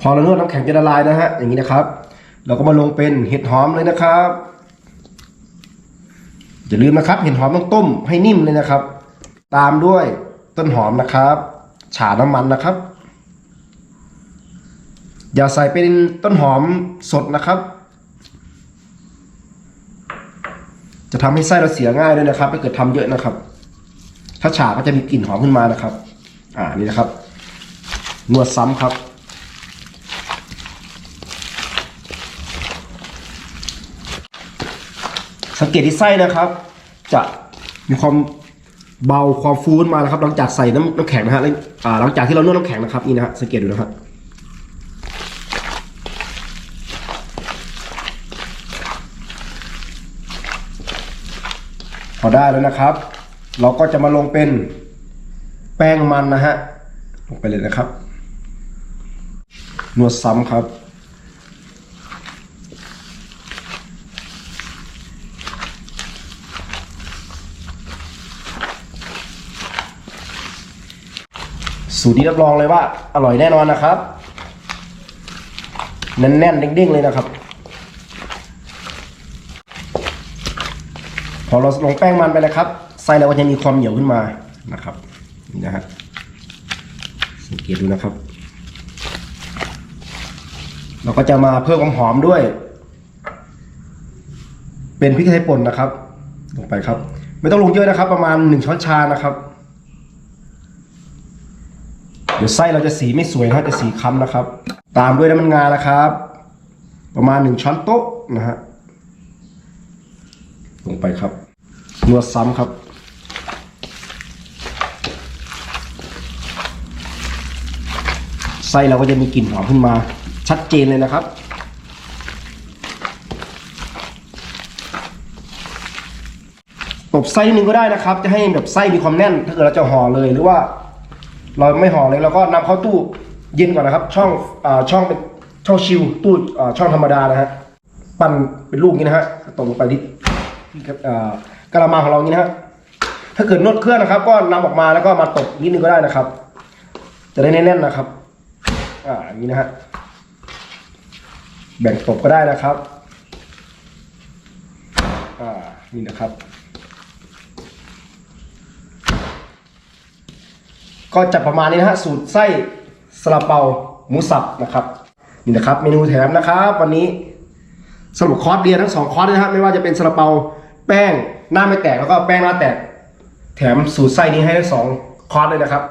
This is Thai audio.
พอเรานวดน้ำแข็งจะละลายนะฮะอย่างนี้นะครับ เราก็มาลงเป็นเห็ดหอมเลยนะครับอย่าลืมนะครับ เห็ดหอมต้องต้มให้นิ่มเลยนะครับ ตามด้วยต้นหอมนะครับ ฉาน้ำมันนะครับ อย่าใส่เป็นต้นหอมสดนะครับ จะทำให้ไส้เราเสียง่ายด้วยนะครับถ้าเกิดทำเยอะนะครับ ถ้าฉาก็จะมีกลิ่นหอมขึ้นมานะครับ อ่านี่นะครับนวดซ้ำครับ สังเกตที่ไส้นะครับ จะมีความเบาความฟูนมาแล้วครับหลังจากใส่น้ำน้ำแข็งนะฮะแล้วหลังจากที่เรานวดน้ำแข็งนะครับนี่นะฮะสังเกตดูนะครับพอได้แล้วนะครับ เราก็จะมาลงเป็นแป้งมันนะฮะลงไปเลยนะครับ นวดซ้ำครับ สูตรนี้รับรองเลยว่า อร่อยแน่นอนนะครับ แน่นๆเด้งๆเลยนะครับ พอเราลงแป้งมันไปนะครับไส้เราก็จะมีความเหนียวขึ้นมานะครับนี่นะฮะสังเกตดูนะครับ เราก็จะมาเพิ่มความหอมด้วย เป็นพริกไทยป่นนะครับ ลงไปครับ ไม่ต้องลงเยอะนะครับ ประมาณหนึ่งช้อนชานะครับ เดี๋ยวไส้เราจะสีไม่สวยนะฮะจะสีค้ำนะครับ ตามด้วยน้ำมันงานะครับ ประมาณหนึ่งช้อนโต๊ะนะฮะลงไปครับนวดซ้ำครับไส้เราก็จะมีกลิ่นหอมขึ้นมา ชัดเจนเลยนะครับ ตบไส้นิดนึงก็ได้นะครับ จะให้แบบไส้มีความแน่น ถ้าเกิดเราจะห่อเลยหรือว่า เราไม่ห่อเลยเราก็นำเข้าตู้เย็นก่อนนะครับ ช่องอาช่องเป็นช่องชิลตู้อ่าช่องธรรมดานะฮะปั้นเป็นลูกนี้นะฮะตกลงไปที่กระอ่ากระมังของเรางนี้นะฮะถ้าเกิดนวดเครื่องนะครับ ก็นำออกมาแล้วก็มาตบนิดนึงก็ได้นะครับ จะได้แน่นๆนะครับ อ่าอย่างนี้นะฮะแบ่งตบก็ได้นะครับ อ่านี่นะครับ ก็จะประมาณนี้นะฮะสูตรไส้ซาลาเปาหมูสับนะครับนี่นะครับ เมนูแถมนะครับ วันนี้สรุปคอร์สเรียนทั้งสองคอร์สนะฮะไม่ว่าจะเป็นซาลาเปาแป้งหน้าไม่แตกแล้วก็แป้งหน้าแตก แถมสูตรไส้นี้ให้ทั้งสองคอร์สเลยนะครับ